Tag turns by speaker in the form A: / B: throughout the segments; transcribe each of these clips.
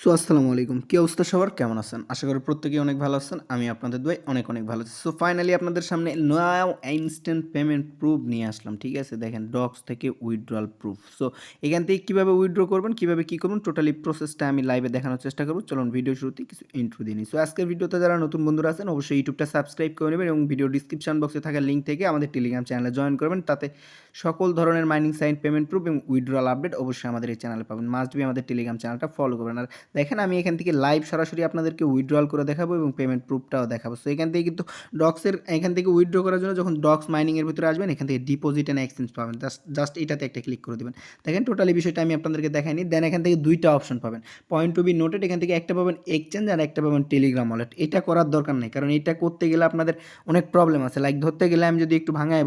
A: So, আসসালামু আলাইকুম। কি অবস্থা সবার? কেমন আছেন? আশা করি প্রত্যেকেই অনেক ভালো আছেন। আমি আপনাদের দোয়াই অনেক অনেক ভালো আছি। সো ফাইনালি আপনাদের সামনে নাও ইনস্ট্যান্ট পেমেন্ট প্রুফ নিয়ে আসলাম, ঠিক আছে? দেখেন ডক্স থেকে উইথড্রয়াল প্রুফ সো, এখান থেকে কীভাবে উইথড্র করবেন, কীভাবে কী করবেন টোটালি প্রসেসটা আমি লাইভে দেখানোর চেষ্টা করব। চলুন ভিডিও শুরুতে কিছু ইন্ট্রো দিই সো, আজকের ভিডিওতে যারা নতুন বন্ধুরা আছেন, অবশ্যই ইউটিউবটা সাবস্ক্রাইব করে নেবেন এবং ভিডিও ডিসক্রিপশন বক্সে থাকা লিঙ্ক থেকে আমাদের টেলিগ্রাম চ্যানেলে জয়েন করবেন। তাতে সকল ধরনের মাইনিং সাইন পেমেন্ট প্রুফ এবং উইথড্রয়াল আপডেট অবশ্যই আমাদের এই চ্যানেলে পাবেন। মাস্ট বি আমাদের টেলিগ্রাম চ্যানেলটা ফলো করবেন। আর দেখেন, আমি এখান থেকে লাইভ সরাসরি আপনাদেরকে উইথড্রয়াল করে দেখাবো এবং পেমেন্ট প্রুফটাও দেখাবো। সো এখান থেকে কিন্তু ডক্সের এখান থেকে উইথড্র করার জন্য যখন ডক্স মাইনিংয়ের ভিতরে আসবেন, এখান থেকে ডিপোজিট অ্যান্ড এক্সচেঞ্জ পাবেন। জাস্ট জাস্ট এটাতে একটা ক্লিক করে দেবেন। দেখেন টোটালি বিষয়টা আমি আপনাদেরকে দেখাইনি। দেন এখান থেকে দুইটা অপশন পাবেন। পয়েন্ট টু বি নোটেড এখান থেকে একটা পাবেন এক্সচেঞ্জ আর একটা পাবেন টেলিগ্রাম ওয়ালেট এটা করার দরকার নেই, কারণ এটা করতে গেলে আপনাদের অনেক প্রবলেম আছে। লাইক ধরতে গেলে আমি যদি একটু ভাঙায়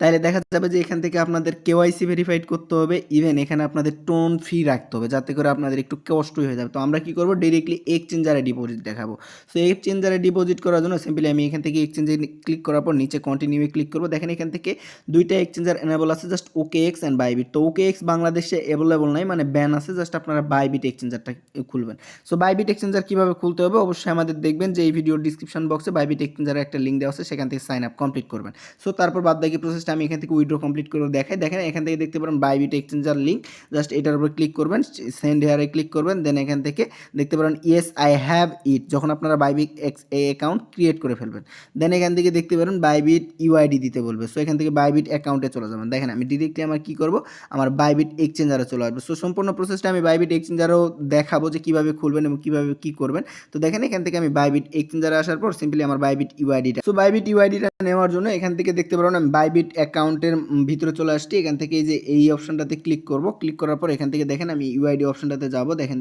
A: তাহলে দেখা যাবে যে এখান থেকে আপনাদের কেওয়াইসি ভেরিফাইড করতে হবে। ইভেন এখানে আপনাদের টোন ফি রাখতে হবে, যাতে করে আপনাদের একটু কষ্টই হয়ে যাবে। তো আমরা কি করব? ডিরেক্টলি এক্সচেঞ্জারে ডিপোজিট দেখাবো। সো এক্সচেঞ্জারে ডিপোজিট করার জন্য সিম্পলি আমি এখান থেকে এক্সচেঞ্জে ক্লিক করার পর নিচে কন্টিনিউয়ে ক্লিক করব। দেখেন এখান থেকে দুইটা এক্সচেঞ্জার এনেবল আছে just okay X and Bybit তো ওকে এক্স বাংলাদেশে অ্যাভেলেবল নাই মানে ব্যান আছে জাস্ট আপনারা বাইবিট এক্সচেঞ্জারটা খুলবেন। সো বাইবিট এক্সচেঞ্জার কীভাবে খুলতে হবে? অবশ্যই আমাদের দেখবেন যে এই ভিডিওর ডিসক্রিপশন বক্সে বাইবিট এক্সচেঞ্জারের একটা লিঙ্ক দেওয়া আছে, সেখান থেকে সাইন আপ কমপ্লিট করবেন। সো তারপর বাদ বাকি প্রসেসটা আমি এখান থেকে উইড্রো কমপ্লিট করে দেখাই। দেখেন এখান থেকে দেখতে পারেন বাইবিট এক্সচেঞ্জার লিঙ্ক জাস্ট এটার উপর ক্লিক করবেন সেন্ড হেয়ারে ক্লিক করবেন দেন এখান থেকে দেখতে পারেন ইয়েস আই হ্যাভ ইট যখন আপনারা বাইবিট এক্স এ অ্যাকাউন্ট ক্রিয়েট করে ফেলবেন। দেন এখান থেকে দেখতে পারেন বাইবিট ইউআইডি দিতে বলবে। সো এখান থেকে বাইবিট অ্যাকাউন্টে চলে যাবেন। দেখেন, আমি ডিরেক্টলি আমার কী করব? আমার বাইবিট এক্সচেঞ্জারে চলে আসবে। সো সম্পূর্ণ প্রসেসটা আমি বাইবিট এক্সচেঞ্জারও দেখাবো যে কীভাবে খুলবেন এবং কীভাবে কী করবেন। তো দেখেন, এখান থেকে আমি বাইবিট এক্সচেঞ্জারে আসার পর সিম্পলি আমার বাইবিট ইউআইডিটা সো বাইবিট ইউআইডিটা নেওয়ার জন্য এখান থেকে দেখতে পারেন, আমি বাইবিট অ্যাকাউন্টের ভিতরে চলে আসছি। এখান থেকে এই যে এই অপশনটাতে ক্লিক করব। ক্লিক করার পর এখান থেকে দেখেন, আমি ইউআইডি অপশনটাতে যাব। দেখেন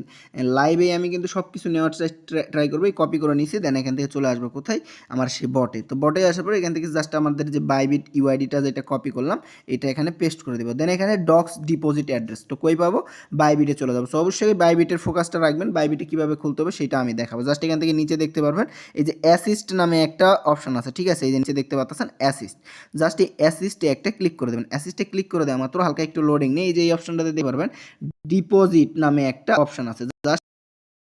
A: লাইভে আমি কিন্তু সব কিছু নেওয়ার ট্রাই করব কপি করে নিয়েছি দেন এখান থেকে চলে আসব কোথায়? আমার সে বটে তো বটে আসার পরে এখান থেকে জাস্ট আমাদের যে বাইবিট ইউআইডিটা যেটা কপি করলাম, এটা এখানে পেস্ট করে দেবো। দেন এখানে ডক্স ডিপোজিট অ্যাড্রেস তো কই পাবো? বাইবিটে চলে যাব। সো অবশ্যই বাইবিটের ফোকাসটা রাখবেন বাইবিটে কীভাবে খুলতে হবে সেটা আমি দেখাবো। জাস্ট এখান থেকে নিচে দেখতে পারবেন, এই যে অ্যাসিস্ট নামে একটা অপশন আছে, ঠিক আছে? এই যে নিচে দেখতে পাচ্ছেন অ্যাসিস্ট জাস্ট এই অ্যাসিস্টে একটা ক্লিক করে দেবেন। অ্যাসিস্টে ক্লিক করে দেওয়া মাত্র হালকা একটু লোডিং নেই এই যে এই অপশনটাতে দিতে পারবেন ডিপোজিট নামে একটা অপশন আছে। জাস্ট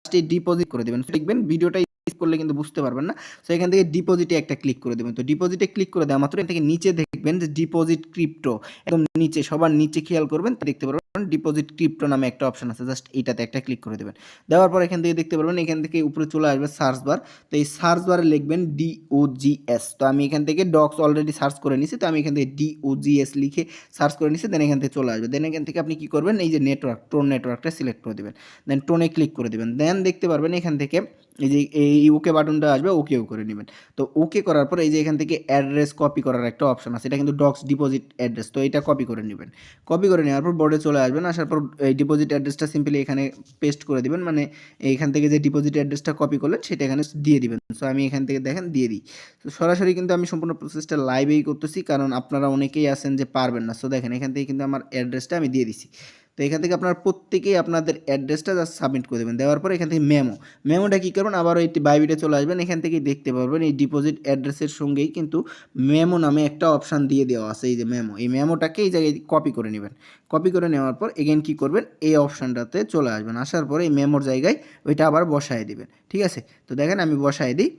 A: এই ডিপোজিট করে দেবেন। দেখবেন ভিডিওটা করলে কিন্তু বুঝতে পারবেন না। সো এখান থেকে ডিপোজিটে একটা ক্লিক করে দেবেন। তো ডিপোজিটে ক্লিক করে দেওয়া মাত্র এখান থেকে নিচে দেখবেন যে ডিপোজিট ক্রিপ্টো একদম নিচে, সবার নিচে খেয়াল করবেন দেখতে পারবেন। ডিপোজিট ক্রিপ্টো নামে একটা অপশন আছে জাস্ট এইটাতে একটা ক্লিক করে দেবেন। দেওয়ার পর এখান থেকে দেখতে পারবেন, এখান থেকে উপরে চলে আসবে সার্চ বার তো এই সার্চ বারে লিখবেন ডিওজিএস তো আমি এখান থেকে ডক্স অলরেডি সার্চ করে নিছি, তো আমি এখান থেকে ডিওজিএস লিখে সার্চ করে নিছি দেন এখান থেকে চলে আসবে। দেন এখান থেকে আপনি কি করবেন, এই যে নেটওয়ার্ক টোন নেটওয়ার্কটা সিলেক্ট করে দেবেন। দেন টোনে ক্লিক করে দেবেন। দেন দেখতে পারবেন এখান থেকে এই যে এই ওকে বাটনটা আসবে ওকেও করে নেবেন। তো ওকে করার পর এই যে এখান থেকে অ্যাড্রেস কপি করার একটা অপশন আছে, এটা কিন্তু ডক্স ডিপোজিট অ্যাড্রেস তো এটা কপি করে নেবেন। কপি করে নেওয়ার পর বোর্ডে চলে আসবেন আসার পর এই ডিপোজিট অ্যাড্রেসটা সিম্পলি এখানে পেস্ট করে দিবেন মানে এইখান থেকে যে ডিপোজিট অ্যাড্রেসটা কপি করলেন সেটা এখানে দিয়ে দিবেন। সো আমি এখান থেকে দেখেন দিয়ে দিই। তো সরাসরি কিন্তু আমি সম্পূর্ণ প্রসেসটা লাইভেই করতেছি, কারণ আপনারা অনেকেই আছেন যে পারবেন না। সো দেখেন এখান থেকে কিন্তু আমার অ্যাড্রেসটা আমি দিয়ে দিছি। তো এখান থেকে আপনারা প্রত্যেকেই আপনাদের অ্যাড্রেসটা জাস্ট সাবমিট করে দেবেন। দেওয়ার পর এখান থেকে মেমো মেমোটা কী করবেন? আবার এই বাইবিটে চলে আসবেন। এখান থেকেই দেখতে পারবেন। এই ডিপোজিট অ্যাড্রেসের সঙ্গেই কিন্তু মেমো নামে একটা অপশান দিয়ে দেওয়া আছে। এই যে মেমো এই মেমোটাকে এই জায়গায় কপি করে নেবেন। কপি করে নেওয়ার পর এগেন কী করবেন? এই অপশানটাতে চলে আসবেন। আসার পরে এই মেমোর জায়গায় ওইটা আবার বসায় দেবেন। ঠিক আছে? তো দেখেন আমি বসায় দিই।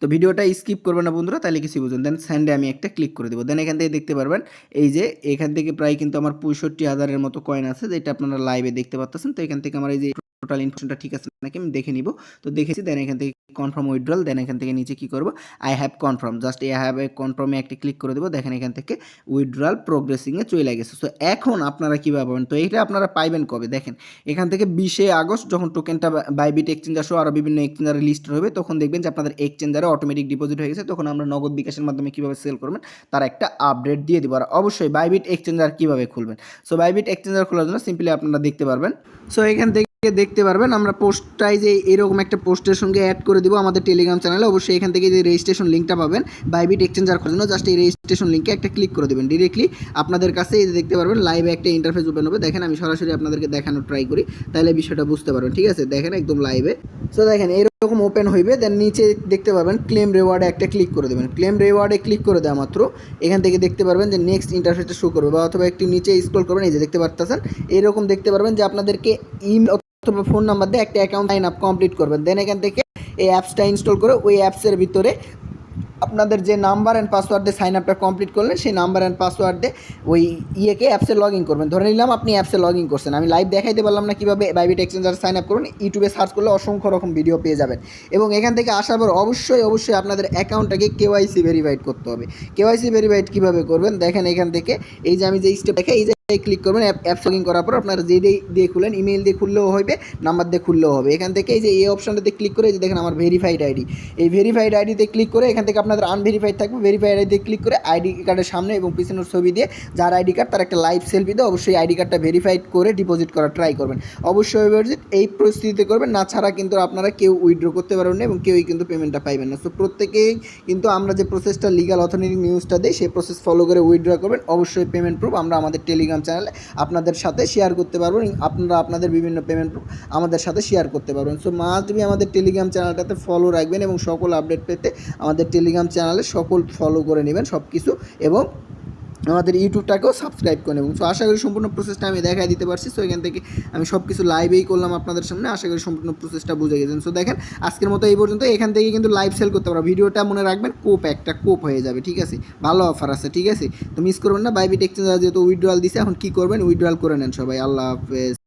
A: তো ভিডিওটা স্কিপ করবেন না বন্ধুরা, তাহলে কিছু বুঝুন দেন স্যান্ডে আমি একটা ক্লিক করে দেবো। দেন এখান থেকে দেখতে পারবেন, এই যে এখান থেকে প্রায় কিন্তু আমার পঁয়ষট্টি হাজারের মতো কয়েন আছে, যেটা আপনারা লাইভে দেখতে পাচ্ছেন তো এখান থেকে আমার এই যে টোটাল ইনফরমেশনটা ঠিক আছে নাকি আমি দেখে নিব। তো দেখেছি দেন এখান থেকে কনফার্ম উইথড্রল দেন এখান থেকে নিচে কি করব? I have confirm just I have কনফার্মে একটা ক্লিক করে দেবো, দেখেন এখান থেকে উইথড্রল প্রোগ্রেসিংয়ে চলে গেছে। সো এখন আপনারা কীভাবে পাবেন তো এইটা আপনারা পাইবেন কবে? দেখেন, এখান থেকে বিশে আগস্ট যখন টোকেনটা বাইবিট এক্সচেঞ্জার সহ আরও বিভিন্ন এক্সচেঞ্জারে লিস্ট হবে, তখন দেখবেন যে আপনাদের এক্সচেঞ্জারে অটোমেটিক ডিপোজিট হয়ে গেছে। তখন আমরা নগদ বিকাশের মাধ্যমে কীভাবে সেল করবেন, তার একটা আপডেট দিয়ে দিব। আর অবশ্যই বাইবিট এক্সচেঞ্জার কীভাবে খুলবেন? সো বাইবিট এক্সচেঞ্জার খোলার জন্য সিম্পলি আপনারা দেখতে পারবেন। সো এখান থেকে দেখতে পারবেন। আমরা পোস্টটাই যে এরকম একটা পোস্টের সঙ্গে অ্যাড করে দিব আমাদের টেলিগ্রাম চ্যানেলে অবশ্যই এখান থেকে যে রেজিস্ট্রেশন লিঙ্কটা পাবেন বাইবিট এক্সচেঞ্জার খোলার জন্য জাস্ট এই রেজিস্ট্রেশন লিঙ্কে একটা ক্লিক করে দেবেন। ডিরেক্টলি আপনাদের কাছে এই দেখতে পারবেন লাইভে একটা ইন্টারফেস ওপেন হবে। দেখেন, আমি সরাসরি আপনাদেরকে দেখানোর ট্রাই করি। তাহলে বিষয়টা বুঝতে পারবেন, ঠিক আছে? দেখেন, একদম লাইভে সো দেখেন, এরকম ওপেন হইবে দেন নিচে দেখতে পারবেন ক্লেম রেওয়ার্ডে একটা ক্লিক করে দেবেন। ক্লেম রেওয়ার্ডে ক্লিক করে দেওয়া মাত্র। এখান থেকে দেখতে পারবেন যে নেক্সট ইন্টারফেসটা শো করবে, বা অথবা একটু নিচে স্ক্রল করবেন, এই যে দেখতে পারতেছেন। এরকম দেখতে পারবেন যে আপনাদেরকে ইমেল অথবা ফোন নাম্বার দিয়ে একটা অ্যাকাউন্ট সাইন আপ কমপ্লিট করবেন। দেন এখান থেকে এই অ্যাপসটা ইনস্টল করে ওই অ্যাপসের ভিতরে আপনাদের যে নাম্বার অ্যান্ড পাসওয়ার্ড দিয়ে সাইন আপটা কমপ্লিট করলেন, সেই নাম্বার অ্যান্ড পাসওয়ার্ড দিয়ে ওই ইয়েকে অ্যাপসে লগ ইন করবেন। ধরে নিলাম আপনি অ্যাপসে লগ ইন করছেন। আমি লাইভ দেখাইতে পারলাম না কীভাবে বাইবিট এক্সচেঞ্জার সাইন আপ করুন। ইউটিউবে সার্চ করলে অসংখ্য রকম ভিডিও পেয়ে যাবেন। এবং এখান থেকে আসার পর অবশ্যই অবশ্যই আপনাদের অ্যাকাউন্টটাকে কেওয়াইসি ভেরিফাইড করতে হবে। কেওয়াইসি ভেরিফাইড কীভাবে করবেন? দেখেন এখান থেকে এই যে আমি যে স্টেপ দেখে এই যে ক্লিক করবেন অ্যাপস লগ করার পর আপনারা যে দিয়ে খুলেন ইমেল দিয়ে খুললেও হবে নাম্বার দিয়ে খুললেও হবে। এখান থেকে এই যে এই অপশনটাতে ক্লিক করে যে দেখেন আমার ভেরিফাইড আইডি এই ভেরিফাইড আইডিতে ক্লিক করে এখান থেকে আপনাদের আনভেরিফাইড থাকবে। ভেরিফাইড আইডিতে ক্লিক করে আইডি কার্ডের সামনে এবং পিছনের ছবি দিয়ে যার আইডি কার্ড তার একটা লাইভ সেলফি দিয়ে অবশ্যই আইডি কার্ডটা ভেরিফাইড করে ডিপোজিট করার ট্রাই করবেন। অবশ্যই এই পরিস্থিতিতে করবেন, না ছাড়া কিন্তু আপনারা কেউ উইথড্র করতে পারবেন না এবং কেউই কিন্তু পেমেন্টটা পাইবেন না। সো প্রত্যেকেই কিন্তু আমরা যে প্রসেসটা লিগাল অথরিটি নিউজটা দিই, সেই প্রসেস ফলো করে উইথড্র করবেন। অবশ্যই পেমেন্ট প্রুফ আমরা আমাদের টেলিগ্রাম চ্যানেলে আপনাদের সাথে শেয়ার করতে পারবেন। আপনারা আপনাদের বিভিন্ন পেমেন্ট আমাদের সাথে শেয়ার করতে পারবেন। সো মাস্ট বি আমাদের টেলিগ্রাম চ্যানেলটাতে ফলো রাখবেন এবং সকল আপডেট পেতে আমাদের টেলিগ্রাম চ্যানেলে সকল ফলো করে নেবেন সব কিছু এবং আমাদের ইউটিউবটাকেও সাবস্ক্রাইব করে নেবেন সো আশা করি সম্পূর্ণ প্রসেসটা আমি দেখাই দিতে পারছি। সো এখান থেকে আমি সব কিছু লাইভেই করলাম আপনাদের সামনে। আশা করি সম্পূর্ণ প্রসেসটা বুঝে গেছেন। সো দেখেন, আজকের মতো এই পর্যন্ত। এখান থেকে কিন্তু লাইভ সেল করতে পারব ভিডিওটা মনে রাখবেন কোপ একটা কোপ হয়ে যাবে, ঠিক আছে? ভালো অফার আছে, ঠিক আছে? তো মিস করবেন না। বাইবিট এক্সচেঞ্জ যেহেতু উইড্রয়াল দিছে, এখন কী করবেন? উইড্রয়াল করে নেন সবাই। আল্লাহ হাফেজ।